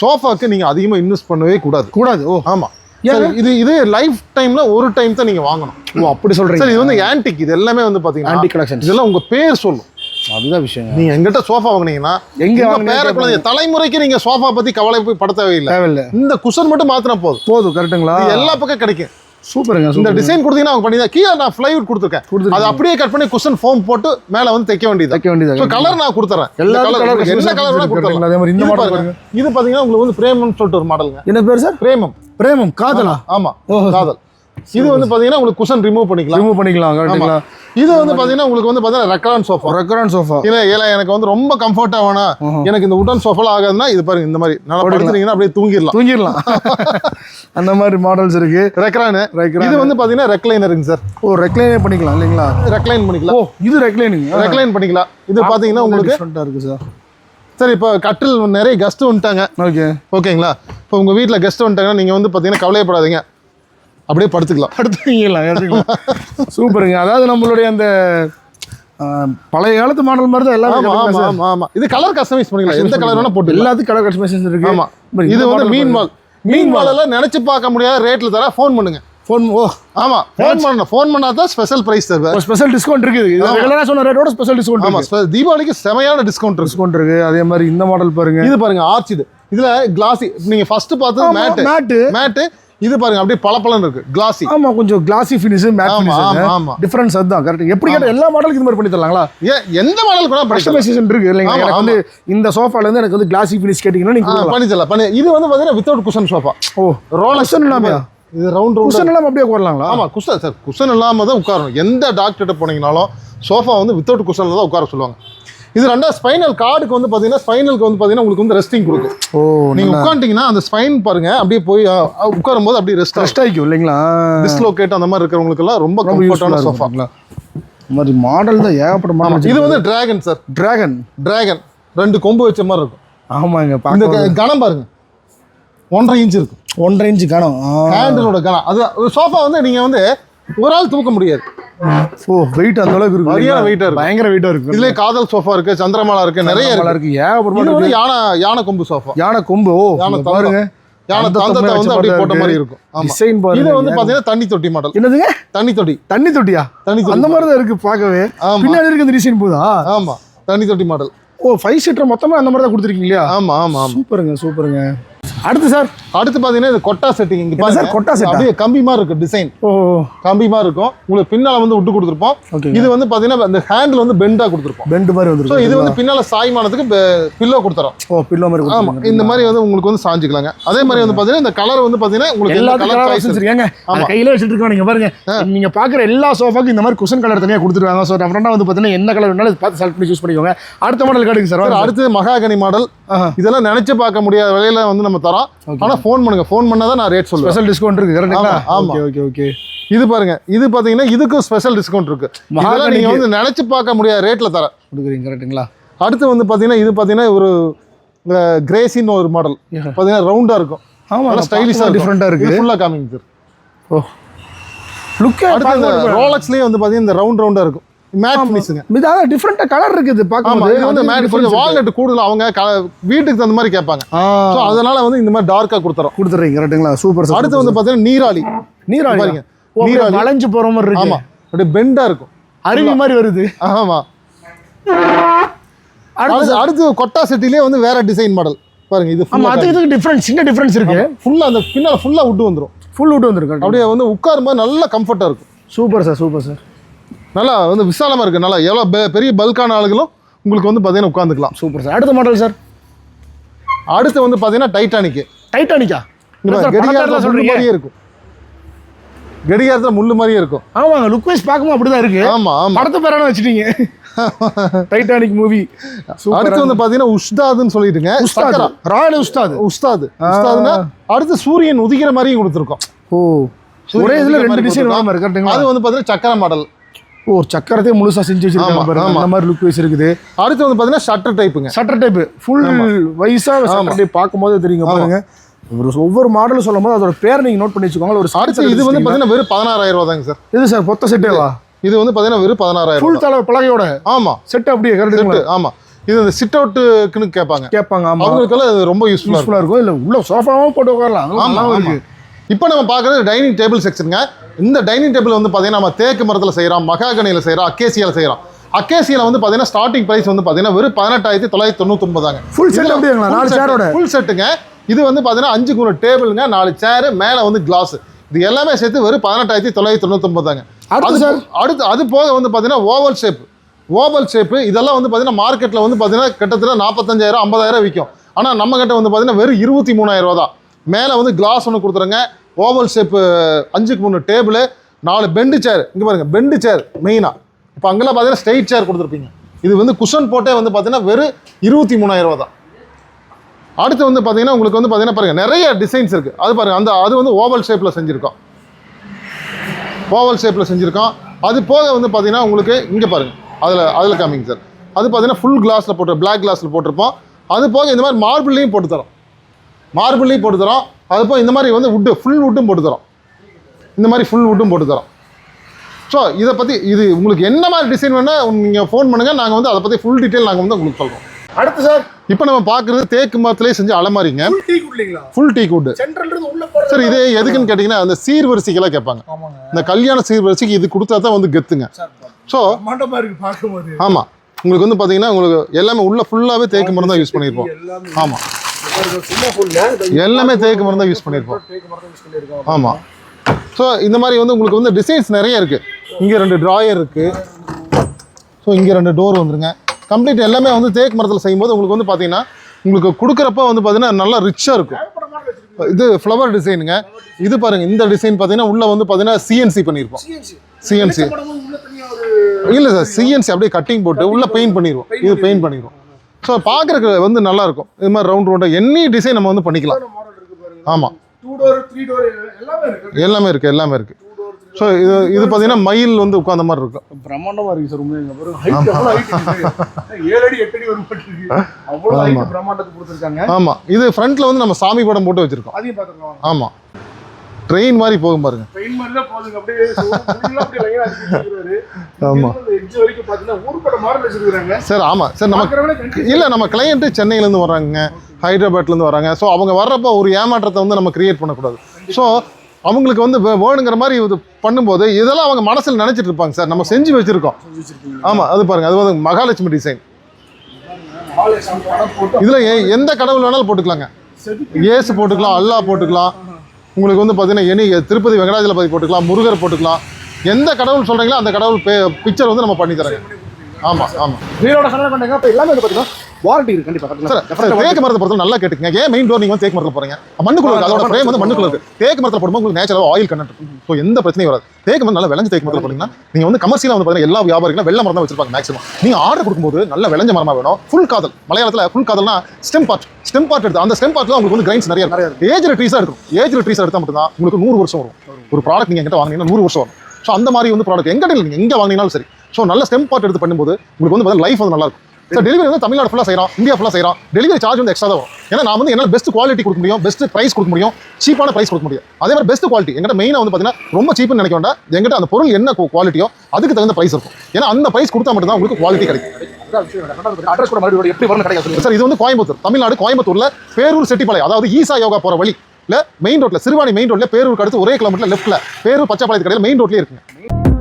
சோஃபாக்கு நீங்க அதிகமா இன்வெஸ்ட் பண்ணவே கூடாது. கூடாது. ஓ. ஆமா. சார், இது இது லைஃப் டைம்ல ஒரு டைம் தான் நீங்க வாங்கணும். ஓ அப்படி சொல்றீங்க. சார் இது வந்து ஆன்டிக் இது எல்லாமே வந்து பாத்தீங்கன்னா ஆன்டி கலெக்ஷன்ஸ் இதெல்லாம் உங்க பேர் சொல்லும். அதுதான் விஷயம். நீங்க எங்கிட்ட சோஃபா வாங்குனீங்கன்னா எங்க பேர குழந்தை தலைமுறைக்கு நீங்க சோஃபா பத்தி கவலை போய் பட தேவையில்லை. தேவையில்ல. இந்த குஷன் மட்டும் மாத்தினா போதும். போதும் கரெக்ட்டுங்களா? இது எல்லா பக்கம் கிடைக்கும். சூப்பருங்க இந்த டிசைன் கொடுத்தீங்கன்னா அவங்க பண்ணி கீழே நான் ஃப்ளைவுட் கொடுத்துருக்கேன். கொடுத்துருக்கீங்க. அது அப்படியே கட் பண்ணி குஷன் ஃபோம் போட்டு மேல வந்து தைக்க வேண்டியது தைக்க வேண்டியது கலர் நான் கொடுத்துறேன். எல்லா கலர் என்ன கலர் வேணா கொடுத்துறேன் அதே மாதிரி இந்த பாருங்க. இது பாத்தீங்கன்னா உங்களுக்கு வந்து பிரேமம்னு சொல்லிட்டு ஒரு மாடலுங்க என்ன பேர் சார் பிரேமம் பிரேமம் காதலா? ஆமா. ஓஹோ. காதல். இது வந்து பாத்தீங்கன்னா உங்களுக்கு குஷன் ரிமூவ் பண்ணிக்கலாம். ரிமூவ் பண்ணிக்கலாம் கரெக்ட்டுங்களா? இது வந்து பாத்தீங்கன்னா உங்களுக்கு வந்து பாத்தீங்கன்னா ரெக்கரான் சோஃபா ரெக்கரான் சோஃபா இல்ல இல்ல எனக்கு வந்து ரொம்ப கம்ஃபர்ட்டா வேணும் எனக்கு இந்த உடன் சோஃபால ஆகாதுன்னா இது பாருங்க இந்த மாதிரி. நல்லா படுத்துறீங்கன்னா அப்படியே தூங்கிடலாம். தூங்கிடலாம். (laughs) அந்த மாதிரி மாடல்ஸ் இருக்கு. ரெக்ரானு Recline. இது வந்து பாத்தீங்கன்னா ரெக்லைனருங்க சார் ஓ ரெக்லைனே பண்ணிக்கலாம் இல்லைங்களா? ரெக்லைன் பண்ணிக்கலாம். ஓ இது ரெக்லைனிங் ரெக்லைன் பண்ணிக்கலாம். இது பாத்தீங்கன்னா உங்களுக்கு இருக்கு சார் சரி இப்போ கட்டில் நிறைய கெஸ்ட் வந்துட்டாங்க. ஓகே ஓகேங்களா இப்போ உங்க வீட்ல கெஸ்ட் வந்துட்டாங்கன்னா நீங்க வந்து பாத்தீங்கன்னா கவலையப்படாதீங்க. அப்படியே படுத்துக்கலாம். எடுத்துக்கலாம் சூப்பருங்க. அதாவது நம்மளுடைய அந்த பழைய காலத்து மாடல் மாதிரி தான் எல்லாமே ஆமா இது கலர் கஸ்டமைஸ் பண்ணிக்கலாம். எந்த கலர் வேணா போட்டுக்கலாம். எல்லாத்துக்கும் கலர் கஸ்டமைசேஷன் இருக்கு. ஆமா. இது வந்து மீன். வால் மீன் வால் எல்லாம் நினைச்சு பார்க்க முடியாத ரேட்ல தர ஃபோன் பண்ணுங்க. ஃபோன் ஓ. ஆமா. ஃபோன் பண்ணணும். ஃபோன் பண்ணா தான் ஸ்பெஷல் பிரைஸ் தருவேன் ஒரு ஸ்பெஷல் டிஸ்கவுண்ட் இருக்குது. இது ரெகுலராக சொன்ன ரேட்டோட ஸ்பெஷல் டிஸ்கவுண்ட் ஆமா. தீபாவளிக்கு செமையான டிஸ்கவுண்ட் டிஸ்கவுண்ட் இருக்கு. அதே மாதிரி இந்த மாடல் பாருங்க. இது பாருங்க ஆர்ச் இது இதுல கிளாசி நீங்க ஃபர்ஸ்ட் பார்த்தது மேட் matte. மேட் இது பாருங்க அப்படியே பளபளன்னு இருக்கு. கிளாசி ஆமா கொஞ்சம் கிளாசி ஃபினிஷ் மேட் ஆமா, ஆமா, ஆமா. டிஃபரன்ஸ் அதுதான் கரெக்ட் எப்படி கேட்ட எல்லா மாடலுக்கு இது மாதிரி பண்ணி தரலாங்களா? எந்த மாடல் கூட கஸ்டமைசேஷன் இருக்கு இல்லைங்க எனக்கு வந்து இந்த சோஃபால இருந்து எனக்கு வந்து கிளாசி ஃபினிஷ் கேட்டிங்கன்னா நீங்க. பண்ணி தரலாம் பண்ணி. இது வந்து பாத்தீங்கன்னா வித்தவுட் குஷன் சோஃபா ஓ ரோலர் குஷன் இல்லாமையா? இது ரவுண்ட் ரவுண்ட் குஷன் எல்லாம் அப்படியே போடலாங்களா ஆமா குஷன் சார் குஷன் இல்லாம தான் உட்காரணும். எந்த டாக்டர்கிட்ட போனீங்கனாலும் சோஃபா வந்து வித்தவுட் குஷன்ல தான் உட்கார சொல்லுவாங்க. இது ரெண்டா ஸ்பைனல் கார்டுக்கு வந்து பாத்தீங்கன்னா ஸ்பைனலுக்கு வந்து பாத்தீங்கன்னா உங்களுக்கு வந்து ரெஸ்டிங் கொடுக்கும். ஓ நீங்க உட்காந்துட்டீங்கன்னா அந்த ஸ்பைன் பாருங்க அப்படியே போய் உட்காரும் போது அப்படியே ரெஸ்ட் ரெஸ்ட் ஆகிக்கும் இல்லைங்களா? டிஸ்லோகேட் அந்த மாதிரி இருக்கிறவங்களுக்கு எல்லாம் ரொம்ப கம்ஃபர்டான யூஸ்ஃபுல்லாக சோஃபா சோஃபா இந்த மாதிரி மாடல் தான் ஏகப்பட்ட மாடல் இது வந்து டிராகன் சார் டிராகன் டிராகன் ரெண்டு கொம்பு வச்ச மாதிரி இருக்கும். ஆமாங்க இந்த பார்க்க க- கனம் பாருங்க. ஒன்றரை இன்ச் இருக்கும். ஒன்றரை இன்ச்சு காணும். ஹேண்டிலோட கனம் அது சோஃபா வந்து நீங்க வந்து ஒரு ஆள் தூக்க முடியாது. ஓ வெயிட் அந்த அளவுக்கு இருக்கு சரியான ஆ இருக்கும். பயங்கர வெயிட்டா இருக்கு. இதுலயே காதல் சோஃபா இருக்கு சந்திரமாலா இருக்கு நிறைய இருக்கு. இருக்கு. ஏகப்பட்ட இது மாடல் வந்து யானை யானை கொம்பு சோஃபா யானை கொம்பு ஓ யானை. பாருங்க. யானை அந்த தந்தத்தை வந்து அப்படியே போட்ட இருக்கு. மாதிரி இருக்கும். டிசைன் பாருங்க. இது வந்து பாத்தீங்கன்னா தண்ணி தொட்டி மாடல் என்னதுங்க? தண்ணி தொட்டி. தண்ணி தொட்டியா? தண்ணி அந்த மாதிரி தான் இருக்கு பார்க்கவே. பின்னாடி இருக்கு இந்த டிசைன் போதா? ஆமா. தண்ணி தொட்டி மாடல் ஓ ஃபைவ் சீட்டர் மொத்தமா அந்த மாதிரி தான் கொடுத்துருக்கீங்க இல்லையா? ஆமா ஆமா ஆமா. சூப்பருங்க சூப்பருங்க. அடுத்து சார். அடுத்து பாத்தீங்கன்னா இது கொட்டா செட்டிங் இங்க சார், கொட்டா செட்டா? அப்படியே கம்பி மாதிரி இருக்கு டிசைன் ஓ கம்பி மாதிரி இருக்கும். உங்களுக்கு பின்னால வந்து விட்டு கொடுத்துருப்போம். இது வந்து பாத்தீங்கன்னா இந்த ஹேண்டில் வந்து பெண்டா கொடுத்துருப்போம். பெண்டு மாதிரி ஸோ வந்துருக்கு இது வந்து பின்னால சாய்மானத்துக்கு பில்லோ கொடுத்துறோம். ஓ பில்லோ மாதிரி ஆமா கொடுத்துருக்காங்க. இந்த மாதிரி வந்து உங்களுக்கு வந்து சாஞ்சிக்கலாங்க. அதே மாதிரி வந்து பாத்தீங்கன்னா இந்த கலர் வந்து பாத்தீங்கன்னா உங்களுக்கு எல்லாத்துக்கும் கலர் கலர் சாய்ஸ் ஆப்ஷன்ஸ் இருக்காங்க. ஆமா. கையில வச்சுட்டு இருக்கோம் நீங்க பாருங்க. நீங்க பாக்குற எல்லா சோஃபாக்கும் இந்த மாதிரி குஷன் கலர் தனியா கொடுத்துருவாங்க ஸோ டெஃபரெண்டா வந்து பாத்தீங்கன்னா என்ன கலர் வேணாலும் பார்த்து செலக்ட் பண்ணி சூஸ் பண்ணிக்கோங்க. அடுத்த மாடல் காட்டுங்க சார். அடுத்து மகாகனி மாடல். இதெல்லாம் நினைச்சு பார்க்க முடியாத விலையில வந்து நம்ம தரோம் ஆனா ஃபோன் பண்ணுங்க. ஃபோன் பண்ணாதான் நான் ரேட் சொல்லுவேன். ஸ்பெஷல் டிஸ்கவுண்ட் இருக்கு. கரெக்ட்டுங்களா ஆமா, ஆமா. ஓகே ஓகே ஓகே இது பாருங்க. இது பாத்தீங்கன்னா இதுக்கும் ஸ்பெஷல் டிஸ்கவுண்ட் இருக்கு. இதெல்லாம் மகாகனிக்கு- நீங்க வந்து நினைச்சு பார்க்க முடியாத. ரேட்ல தரேன். கொடுக்குறீங்க கரெக்ட்டுங்களா அடுத்து வந்து பாத்தீங்கன்னா இது பாத்தீங்கன்னா ஒரு கிரேசின்னு ஒரு மாடல் Yeah. பாத்தீங்கன்னா ரவுண்டா இருக்கும். ஆமா நல்லா ஸ்டைலிஷா டிஃப்ரெண்டா இருக்கு. ஃபுல்லா காமிங்க சார் ஓ. லுக்கே அடுத்து இந்த ரோலக்ஸ்லயே வந்து பாத்தீங்கன்னா இந்த ரவுண்ட் ரவுண்டா இருக்கும். மேட் ஃபினிஷுங்க இதாக டிஃப்ரெண்டா கலர் இருக்குது பார்க்கும்போது. இது வந்து மேட் கொஞ்சம் வால்நட் கூடுதல் அவங்க வீட்டுக்கு தகுந்த மாதிரி கேட்பாங்க. ஸோ அதனால வந்து இந்த மாதிரி டார்க்கா கொடுத்துறோம். கொடுத்துறீங்க கரெக்ட்டுங்களா சூப்பர் சார் அடுத்து வந்து பாத்தீங்கன்னா நீராளி. நீராளி பாருங்க. நீராளி. வளைஞ்சு போற மாதிரி இருக்கு. ஆமா. அப்படியே பெண்டா இருக்கும். அருவி மாதிரி வருது. ஆமா. அடுத்து அடுத்து கொட்டா செட்டிலே வந்து வேற டிசைன் மாடல் பாருங்க இது ஆமா ஃபுல்லா அதுக்கு இதுக்கு டிஃபரன்ஸ் சின்ன டிஃபரன்ஸ் இருக்கு. ஃபுல்லா அந்த பின்னால ஃபுல்லா விட்டு வந்துரும். ஃபுல் விட்டு வந்துருக்கு? அப்படியே வந்து உட்காரும்போது நல்ல கம்ஃபர்ட்டா இருக்கும். சூப்பர் சார் சூப்பர் சார் நல்லா வந்து விசாலமா இருக்கு. நல்லா எவ்வளோ பெரிய பல்கான ஆளுகளும் உங்களுக்கு வந்து பார்த்தீங்கன்னா உட்காந்துக்கலாம் சூப்பர் சார் அடுத்த மாடல் சார் அடுத்து வந்து பார்த்தீங்கன்னா டைட்டானிக் டைட்டானிக்கா கடிகாரத்தில் முள்ளு மாதிரியே இருக்கும். கடிகாரத்தில் முள்ளு மாதிரியே இருக்கும். ஆமாங்க லுக் வைஸ் பார்க்கும்போது அப்படிதான் இருக்கு. ஆமா ஆமா. படத்தை பேரான வச்சுட்டீங்க? (laughs) டைட்டானிக் மூவி அடுத்து வந்து பார்த்தீங்கன்னா உஸ்தாதுன்னு சொல்லிட்டுங்க. உஸ்தாத். ராயல் உஸ்தாத். உஸ்தாது. உஸ்தாதுன்னா அடுத்து சூரியன் உதிக்கிற மாதிரியும் கொடுத்துருக்கோம். ஓ ஒரே இதுல ரெண்டு டிசைன் அது வந்து பார்த்தீங்கன்னா சக்கர மாடல் ஓ சக்கரத்தையே முழுசா செஞ்சு வச்சிருக்காங்க. அந்த மாதிரி லுக் வைஸ் இருக்குது அடுத்து வந்து பார்த்தீங்கன்னா ஷட்டர் டைப்புங்க சட்டர் டைப் ஃபுல் வைஸா சட்டர் டைப் பார்க்கும்போது தெரியுங்க பாருங்க. ஒரு ஒவ்வொரு மாடலும் சொல்லும் போது அதோட பேர் நீங்க நோட் பண்ணி வச்சுக்கோங்க. ஒரு அடுத்து இது வந்து பார்த்தீங்கன்னா வெறும் பதினாறாயிரம் ரூபா தாங்க சார். இது சார் பொத்த செட்டேவா இது வந்து பார்த்தீங்கன்னா வெறும் பதினாறாயிரம் ஃபுல் தலை பலகையோட? ஆமா. செட் அப்படியே கரெக்டுங்களா செட்டு ஆமா. இது இந்த சிட் அவுட்டுக்குன்னு கேட்பாங்க. கேட்பாங்க ஆமா. அவங்களுக்கெல்லாம் ரொம்ப யூஸ்ஃபுல்லாக இருக்கும். இல்ல உள்ள சோஃபாவும் போட்டு உட்காரலாம். ஆமா, நல்லாவும் ஆமா. இருக்கு. இப்போ நம்ம பார்க்குறது டைனிங் டேபிள் செக்ஷனுங்க இந்த டைனிங் டேபிள் வந்து பார்த்தீங்கன்னா நம்ம தேக்கு மரத்தில் செய்கிறோம் மகாகனியில் செய்கிறோம் அக்கேசியாவில் செய்கிறோம் அக்கேசியில் வந்து பார்த்தீங்கன்னா ஸ்டார்டிங் ப்ரைஸ் வந்து பார்த்தீங்கன்னா வெறும் பதினெட்டாயிரத்தி தொள்ளாயிரத்தி தொண்ணூத்தொம்பதாங்க ஃபுல் செட் அப்படிங்களா நாலு சேரோட ஃபுல் செட்டுங்க இது வந்து பார்த்தீங்கன்னா அஞ்சு குண டேபிளுங்க நாலு சேரு மேலே வந்து கிளாஸ் இது எல்லாமே சேர்த்து வெறும் பதினெட்டாயிரத்தி தொள்ளாயிரத்தி தொண்ணூத்தொம்பதாங்க அடுத்து அது சார் அடுத்து அது போக வந்து பார்த்தீங்கன்னா ஓவல் ஷேப் ஓவல் ஷேப்பு இதெல்லாம் வந்து பார்த்தீங்கன்னா மார்க்கெட்டில் வந்து பார்த்தீங்கன்னா கிட்டத்தட்ட நாற்பத்தஞ்சாயிரம் ஐம்பதாயிரம் விற்கும் ஆனால் நம்ம கிட்ட வந்து பார்த்தீங்கன்னா வெறும் இருபத்தி மூணாயிரம் ரூபா தான் மேலே வந்து கிளாஸ் ஒன்று கொடுத்துருங்க. ஓவல் ஷேப்பு அஞ்சுக்கு மூணு டேபிள் நாலு பெண்டு சேர் இங்கே பாருங்கள் பெண்டு சேர் மெயினாக இப்போ அங்கெல்லாம் பார்த்தீங்கன்னா ஸ்ட்ரைட் சேர் கொடுத்துருப்பீங்க. இது வந்து குஷன் போட்டே வந்து பார்த்தீங்கன்னா வெறும் இருபத்தி மூணாயிரம் ரூபா தான். அடுத்து வந்து பார்த்தீங்கன்னா உங்களுக்கு வந்து பார்த்தீங்கன்னா பாருங்கள் நிறைய டிசைன்ஸ் இருக்குது அது பாருங்கள் அந்த அது வந்து ஓவல் ஷேப்பில் செஞ்சுருக்கோம். ஓவல் ஷேப்பில் செஞ்சுருக்கோம். அது போக வந்து பார்த்தீங்கன்னா உங்களுக்கு இங்கே பாருங்கள் அதில் அதில் காமிங்க சார் அது பார்த்தீங்கன்னா ஃபுல் கிளாஸில் போட்டு பிளாக் கிளாஸில் போட்டிருப்போம். அது போக இந்த மாதிரி மார்பிள்லையும் போட்டு தரோம். மார்பிள்லையும் போட்டு தரோம். அது போக இந்த மாதிரி வந்து வுட்டு ஃபுல் வுட்டும் போட்டு தரோம். இந்த மாதிரி ஃபுல் வுட்டும் போட்டு தரோம். ஸோ இதை பற்றி இது உங்களுக்கு என்ன மாதிரி டிசைன் வேணால் நீங்கள் ஃபோன் பண்ணுங்கள் நாங்கள் வந்து அதை பற்றி ஃபுல் டீட்டெயில் நாங்கள் வந்து உங்களுக்கு சொல்கிறோம் அடுத்து சார் இப்போ நம்ம பார்க்குறது தேக்கு மரத்துலேயே செஞ்ச அலமாரிங்க. ஃபுல் டீ குட் சார் இது எதுக்குன்னு கேட்டிங்கன்னா அந்த சீர்வரிசைக்கெல்லாம் கேட்பாங்க. இந்த கல்யாண சீர்வரிசைக்கு இது கொடுத்தா தான் வந்து கெத்துங்க. ஸோ ஆமாம் உங்களுக்கு வந்து பார்த்தீங்கன்னா உங்களுக்கு எல்லாமே உள்ள ஃபுல்லாகவே தேக்கு மரம் தான் யூஸ் பண்ணியிருப்போம் ஆமாம் எல்லாமே தேக்கு மரம் தான் யூஸ் பண்ணியிருப்போம் ஆமாம் ஸோ இந்த மாதிரி வந்து உங்களுக்கு வந்து டிசைன்ஸ் நிறைய இருக்குது இங்கே ரெண்டு ட்ராயர் இருக்குது ஸோ இங்கே ரெண்டு டோர் வந்துருங்க. கம்ப்ளீட் எல்லாமே வந்து தேக்கு மரத்தில் செய்யும்போது உங்களுக்கு வந்து பார்த்தீங்கன்னா உங்களுக்கு கொடுக்குறப்ப வந்து பார்த்தீங்கன்னா நல்லா ரிச்சாக இருக்கும். இது ஃப்ளவர் டிசைனுங்க இது பாருங்க இந்த டிசைன் பார்த்தீங்கன்னா உள்ள வந்து பார்த்தீங்கன்னா சிஎன்சி பண்ணியிருப்போம் சிஎன்சி இல்லை சார் சிஎன்சி அப்படியே கட்டிங் போட்டு உள்ள பெயிண்ட் பண்ணிடுவோம் இது பெயிண்ட் பண்ணிடுவோம் ஸோ பார்க்குறக்கு வந்து நல்லா இருக்கும் இது மாதிரி ரவுண்ட் ரவுண்டாக எனி டிசைன் நம்ம வந்து பண்ணிக்கலாம். மாடல் இருக்கு பாருங்க. ஆமாம் எல்லாமே இருக்கு. எல்லாமே இருக்குது எல்லாமே இருக்குது ஸோ இது இது பார்த்தீங்கன்னா மயில் வந்து உட்காந்த மாதிரி இருக்கும். பிரம்மாண்டமா இருக்கு சார் உண்மையாக பாருங்க. ஹைட் எவ்வளவு ஹைட் ஏழு அடி எட்டு அடி வரும் இருக்கு. அவ்வளவு ஆமா. ஹைட் பிரம்மாண்டத்துக்கு கொடுத்துருக்காங்க. ஆமா. இது ஃப்ரண்ட்ல வந்து நம்ம சாமி படம் போட்டு வச்சிருக்கோம். அதையும் பார்த்துக்கலாம் ஆமா. ட்ரெயின் மாதிரி போகும் பாருங்க. ட்ரெயின் மாதிரி தான் போகுதுங்க. அப்படியே. ஆமா. சார் ஆமா. சார் confuse இல்ல. நம்ம கிளையண்ட் சென்னையில இருந்து வர்றாங்க ஹைதராபாத்ல இருந்து வராங்க. ஸோ அவங்க வர்றப்ப ஒரு ஏமாற்றத்தை வந்து நம்ம கிரியேட் பண்ணக்கூடாது. ஸோ அவங்களுக்கு வந்து வேணுங்கிற மாதிரி இது பண்ணும்போது இதெல்லாம் அவங்க மனசுல நினைச்சிட்டு இருப்பாங்க சார். நம்ம செஞ்சு வச்சிருக்கோம். வச்சிருக்கீங்க. ஆமா அது பாருங்க. அது வந்து மகாலட்சுமி டிசைன் இதுல எந்த கடவுள் வேணாலும் போட்டுக்கலாங்க. இயேசு போட்டுக்கலாம் அல்லாஹ் போட்டுக்கலாம். உங்களுக்கு வந்து பார்த்தீங்கன்னா எனி திருப்பதி வெங்கடாஜலபதி போட்டுக்கலாம் முருகர் போட்டுக்கலாம். எந்த கடவுள் சொல்கிறீங்களோ அந்த கடவுள் பிக்சர் வந்து நம்ம பண்ணி ஆமாம் ஆமாம் ஆமா. வீரோட கனவு பண்ணுங்க இப்போ எல்லாமே வந்து பார்த்தீங்கன்னா வாரண்டி இருக்கு கண்டிப்பா தேக்கு மரத்தை பொறுத்தவரை நல்லா கேட்டுக்கங்க. ஏன் மெயின் டோர் நீங்க வந்து தேக்கு மரத்தில் போறீங்க? மண்ணுக்குள்ள இருக்கு. அதோட ஃப்ரேம் வந்து மண்ணுக்குள்ள இருக்கு. தேக்கு மரத்தில் போடும்போது உங்களுக்கு நேச்சுரலாக ஆயில் கண்டென்ட் இருக்கும். ஸோ எந்த பிரச்சனையும் வராது. தேக்கு மரம் நல்லா விளைஞ்ச தேக்கு மரத்தில் போனீங்கன்னா நீங்க வந்து கமர்ஷியலாக வந்து பார்த்தீங்கன்னா எல்லா வியாபாரிகளும் வெள்ள மரம் தான் வச்சிருப்பாங்க மேக்ஸிமம் நீங்க ஆர்டர் கொடுக்கும்போது நல்ல விளைஞ்ச மரமா வேணும். ஃபுல் காதல். மலையாளத்தில் ஃபுல் காதல்னா ஸ்டெம் பார்ட் ஸ்டெம் பார்ட் எடுத்து அந்த ஸ்டெம் பார்ட்ல உங்களுக்கு வந்து கிரைன்ஸ் நிறைய இருக்கும். ஏஜ்ல ட்ரீஸாக இருக்கும் ஏஜ்ல ட்ரீஸாக எடுத்தால் மட்டும்தான் உங்களுக்கு நூறு வருஷம் வரும். ஒரு ப்ராடக்ட் நீங்க எங்கிட்ட வாங்கினீங்கன்னா நூறு வருஷம் வரும். ஸோ அந்த மாதிரி வந்து ப்ராடக்ட் எங்க நீங்க எங்க வாங்கினாலும் சரி. ஸோ நல்ல ஸ்டெம் பார்ட் எடுத்து பண்ணும்போது உங்களுக்கு வந்து பார்த்தீங்கன்னா லைஃப் வந்து நல்லா சார் டெலிவரி வந்து தமிழ்நாடு ஃபுல்லாக செய்கிறோம் இந்தியா ஃபுல்லாக செய்கிறோம் டெலிவரி சார்ஜ் வந்து எக்ஸ்ட்ரா தான் வரும். ஏன்னா நான் வந்து என்னால் பெஸ்ட் குவாலிட்டி கொடுக்க முடியும் பெஸ்ட் ப்ரைஸ் கொடுக்க முடியும் சீப்பான ப்ரைஸ் கொடுக்க முடியும். அதே மாதிரி பெஸ்ட் குவாலிட்டி எங்கிட்ட மெயினாக வந்து பார்த்தீங்கன்னா ரொம்ப சீப்னு நினைக்க வேண்டாம். எங்கிட்ட அந்த பொருள் என்ன குவாலிட்டியோ அதுக்கு தகுந்த ப்ரைஸ் இருக்கும். ஏன்னா அந்த ப்ரைஸ் கொடுத்தா மட்டும் தான் உங்களுக்கு குவாலிட்டி கிடைக்கும். சார் இது வந்து கோயம்புத்தூர். தமிழ்நாடு கோயம்புத்தூர்ல பேரூர் செட்டிப்பாளையம் அதாவது ஈசா யோகா போற வழி. இல்ல மெயின் ரோட்ல சிறுவாணி மெயின் ரோட்ல பேரூருக்கு அடுத்து ஒரே கிலோமீட்டர் லெஃப்ட்ல பேரூர் பச்சைப்பாளையத்து கடையில் மெயின் ரோட்லயே இருக்குங்க.